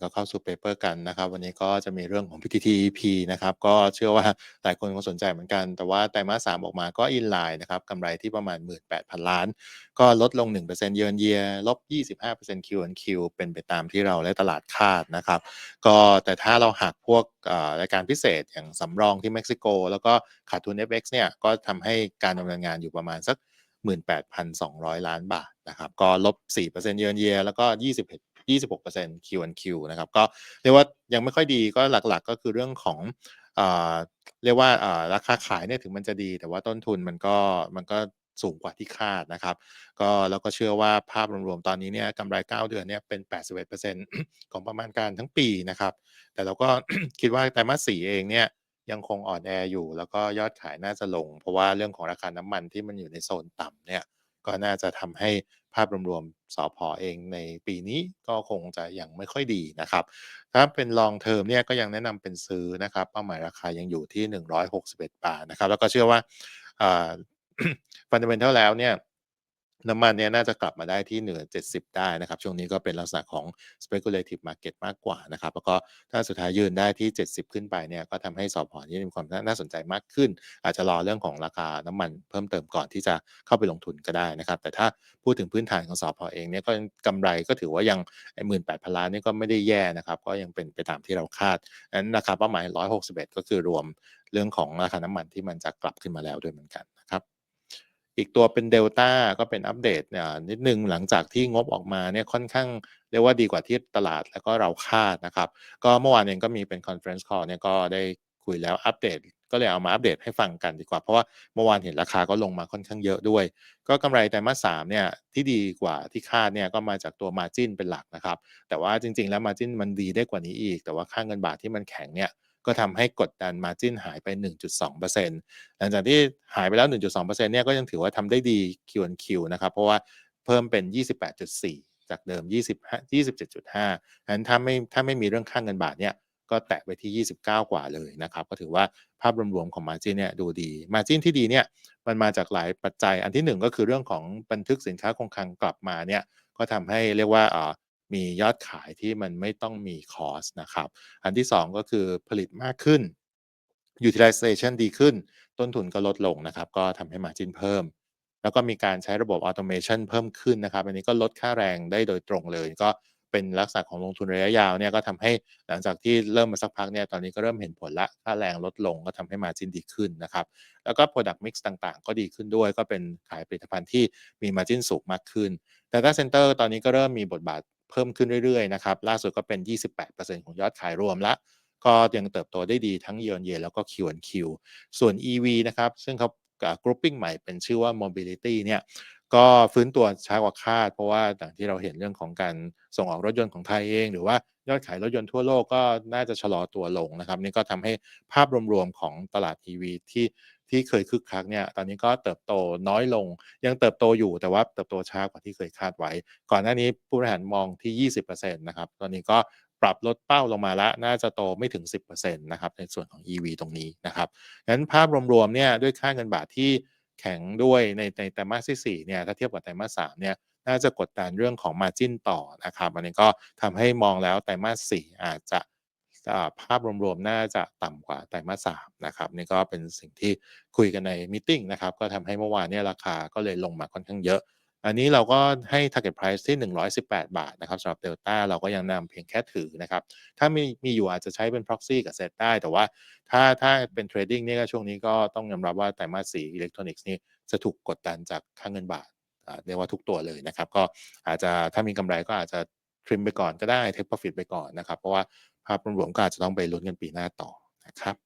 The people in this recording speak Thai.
ก็เข้าสู่เปเปอร์กันนะครับ วันนี้ก็จะมีเรื่องของ PTTEP นะครับ ก็เชื่อว่าหลายคนคงสนใจเหมือนกัน แต่ว่าไตรมาส3ออกมาก็อินไลน์นะครับกำไรที่ประมาณ 18,000 ล้าน ก็ลดลง1% year on year ลบ 25% Q on Q เป็นไปตามที่เราและตลาดคาดนะครับ ก็แต่ถ้าเราหักพวกรายการพิเศษอย่างสำรองที่เม็กซิโก แล้วก็ขาดทุน FX เนี่ยก็ทำให้การดำเนินงานอยู่ประมาณสัก18,200 ล้านบาทนะครับ ก็ลบ4% year on year แล้วก็21 26% Q on Q นะครับก็เรียกว่ายังไม่ค่อยดีก็หลักๆ ก็คือเรื่องของเอเรียกว่าราคาขายเนี่ยถึงมันจะดี แต่ว่าต้นทุนมันก็มันก็สูงกว่าที่คาดนะครับก็แล้วก็เชื่อว่าภาพรวมๆตอนนี้เนี่ยกำไร 9 เดือนเนี่ยเป็น 81%ของประมาณการทั้งปีนะครับ แต่เราก็คิดว่าไตรมาส4เองเนี่ยยังคงอ่อนแออยู่ แล้วก็ยอดขายน่าจะลง เพราะว่าเรื่องของราคาน้ำมันที่มันอยู่ในโซนต่ำเนี่ย ก็น่าจะทำให้ภาพรวมๆสผเองในปีนี้ก็คงจะยังไม่ค่อยดีนะครับ ถ้าเป็น long term เนี่ยก็ยังแนะนำเป็นซื้อนะครับเป้าหมายราคายังอยู่ที่ 161 บาทนะครับ แล้วก็เชื่อว่าอ่า fundamental แล้วเนี่ย น้ำมันเนี่ยน่าจะกลับมาได้ที่เหนือ 70 ได้นะครับ ช่วงนี้ก็เป็นลักษณะของ speculative market มากกว่านะครับ แล้วก็ถ้าสุดท้ายยืนได้ที่ 70 ขึ้นไปเนี่ยก็ทำให้สผนี่มีความน่าสนใจมากขึ้น อาจจะรอเรื่องของราคาน้ำมันเพิ่มเติมก่อนที่จะเข้าไปลงทุนก็ได้นะครับ แต่ถ้าพูดถึงพื้นฐานของสผเองเนี่ยก็กำไรก็ถือว่ายังไอ้18,000ล้านนี่ก็ไม่ได้แย่นะครับ ก็ยังเป็นไปตามที่เราคาดนั้นราคาเป้าหมาย 161 ก็คือรวมเรื่องของราคาน้ำมันที่มันจะกลับขึ้นมาแล้วด้วยเหมือนกัน อีกตัวเป็นเดลต้าก็เป็นอัปเดตอ่านิดนึงหลังจากที่งบออกมาเนี่ยค่อนข้างเรียกว่าดีกว่าที่ตลาดแล้วก็เราคาดนะครับ ก็เมื่อวานเองก็มีเป็น conference call เนี่ยก็ได้คุยแล้วอัปเดต ก็เลยเอามาอัปเดตให้ฟังกันดีกว่า เพราะว่าเมื่อวานเห็นราคาก็ลงมาค่อนข้างเยอะด้วย ก็กำไรไตรมาส3เนี่ยที่ดีกว่าที่คาดเนี่ยก็มาจากตัว margin เป็นหลักนะครับ แต่ว่าจริง ๆ แล้ว margin มันดีได้กว่านี้อีก แต่ว่าค่าเงินบาทที่มันแข็งเนี่ย ก็ทำให้กดดัน margin หายไป 1.2%หลังจากที่หายไปแล้ว 1.2%เนี่ยก็ยังถือว่าทำได้ดี Q on Q นะครับ เพราะว่าเพิ่มเป็น 28.4 จากเดิม20 27.5นั้นถ้าไม่ถ้าไม่มีเรื่องค่าเงินบาทเนี่ยก็แตะไปที่ 29 กว่าเลยนะครับ ก็ถือว่าภาพรวมๆของ margin เนี่ยดูดี margin ที่ดีเนี่ยมันมาจากหลายปัจจัย อันที่ 1 ก็คือเรื่องของบันทึกสินค้าคงคลังกลับมาเนี่ยก็ทำให้เรียกว่าอ่า มียอดขายที่มันไม่ต้องมีคอสนะครับ อันที่ 2 ก็คือผลิตมากขึ้น utilization ดีขึ้น ต้นทุนก็ลดลงนะครับ ก็ทำให้ margin เพิ่ม แล้วก็มีการใช้ระบบ automation เพิ่มขึ้นนะครับ อันนี้ก็ลดค่าแรงได้โดยตรงเลย ก็เป็นลักษณะของลงทุนระยะยาวเนี่ยก็ทำให้หลังจากที่เริ่มมาสักพักเนี่ยตอนนี้ก็เริ่มเห็นผลล้วค่าแรงลดลงก็ทำให้ margin ดีขึ้นนะครับ แล้วก็ product mix ต่างๆ ก็ดีขึ้นด้วย ก็เป็นขายผลิตภัณฑ์ที่มี margin สูงมากขึ้น data center ตอนนี้ก็เริ่มมีบทบาท เพิ่มขึ้นเรื่อยๆนะครับล่าสุดก็เป็น 28%ของยอดขายรวมแล้วก็ยังเติบโตได้ดีทั้ง year on year แล้วก็ Q on Q ส่วน EV นะครับซึ่งเขาอ่า grouping ใหม่เป็นชื่อว่า mobility เนี่ยก็ฟื้นตัวช้ากว่าคาด เพราะว่าอย่างที่เราเห็นเรื่องของการส่งออกรถยนต์ของไทยเอง หรือว่ายอดขายรถยนต์ทั่วโลกก็น่าจะชะลอตัวลงนะครับ นี่ก็ทำให้ภาพรวมๆของตลาด EV ที่ ที่เคยคึกคักเนี่ยตอนนี้ก็เติบโตน้อยลง ยังเติบโตอยู่แต่ว่าเติบโตช้ากว่าที่เคยคาดไว้ ก่อนหน้านี้ผู้บริหารมองที่ 20%นะครับตอนนี้ก็ปรับลดเป้าลงมาแล้วน่าจะโตไม่ถึง 10%นะครับในส่วนของ EV ตรงนี้นะครับงั้นภาพรวมๆเนี่ยด้วยค่าเงินบาทที่แข็งด้วยในในไตรมาสที่4เนี่ยถ้าเทียบกับไตรมาส3เนี่ยน่าจะกดดันเรื่องของ margin ต่อนะครับอันนี้ก็ทำให้มองแล้วไตรมาส4อาจจะ ภาพรวมๆ น่าจะต่ำกว่าไตรมาส3นะครับนี่ก็เป็นสิ่งที่คุยกันในมีตติงนะครับก็ทำให้เมื่อวานเนี่ยราคาก็เลยลงมาค่อนข้างเยอะ อันนี้เราก็ให้ target price ที่ 118 บาทนะครับสำหรับ Delta เราก็ยังนำเพียงแค่ถือนะครับถ้ามีมีอยู่อาจจะใช้เป็น proxy กับ Set ได้ แต่ว่าถ้าถ้าเป็นเทรดดิ้งเนี่ยก็ช่วงนี้ก็ต้องยอมรับว่าไตรมาส4อิเล็กทรอนิกส์นี่จะถูกกดดันจากค่าเงินบาทเรียกว่าทุกตัวเลยนะครับก็อาจจะถ้ามีกำไรก็อาจจะ trim ไปก่อนก็ได้ take profit ไปก่อนนะครับ เพราะว่า ภาพรวมก็อาจจะต้องไปลุ้นกันปีหน้าต่อนะครับ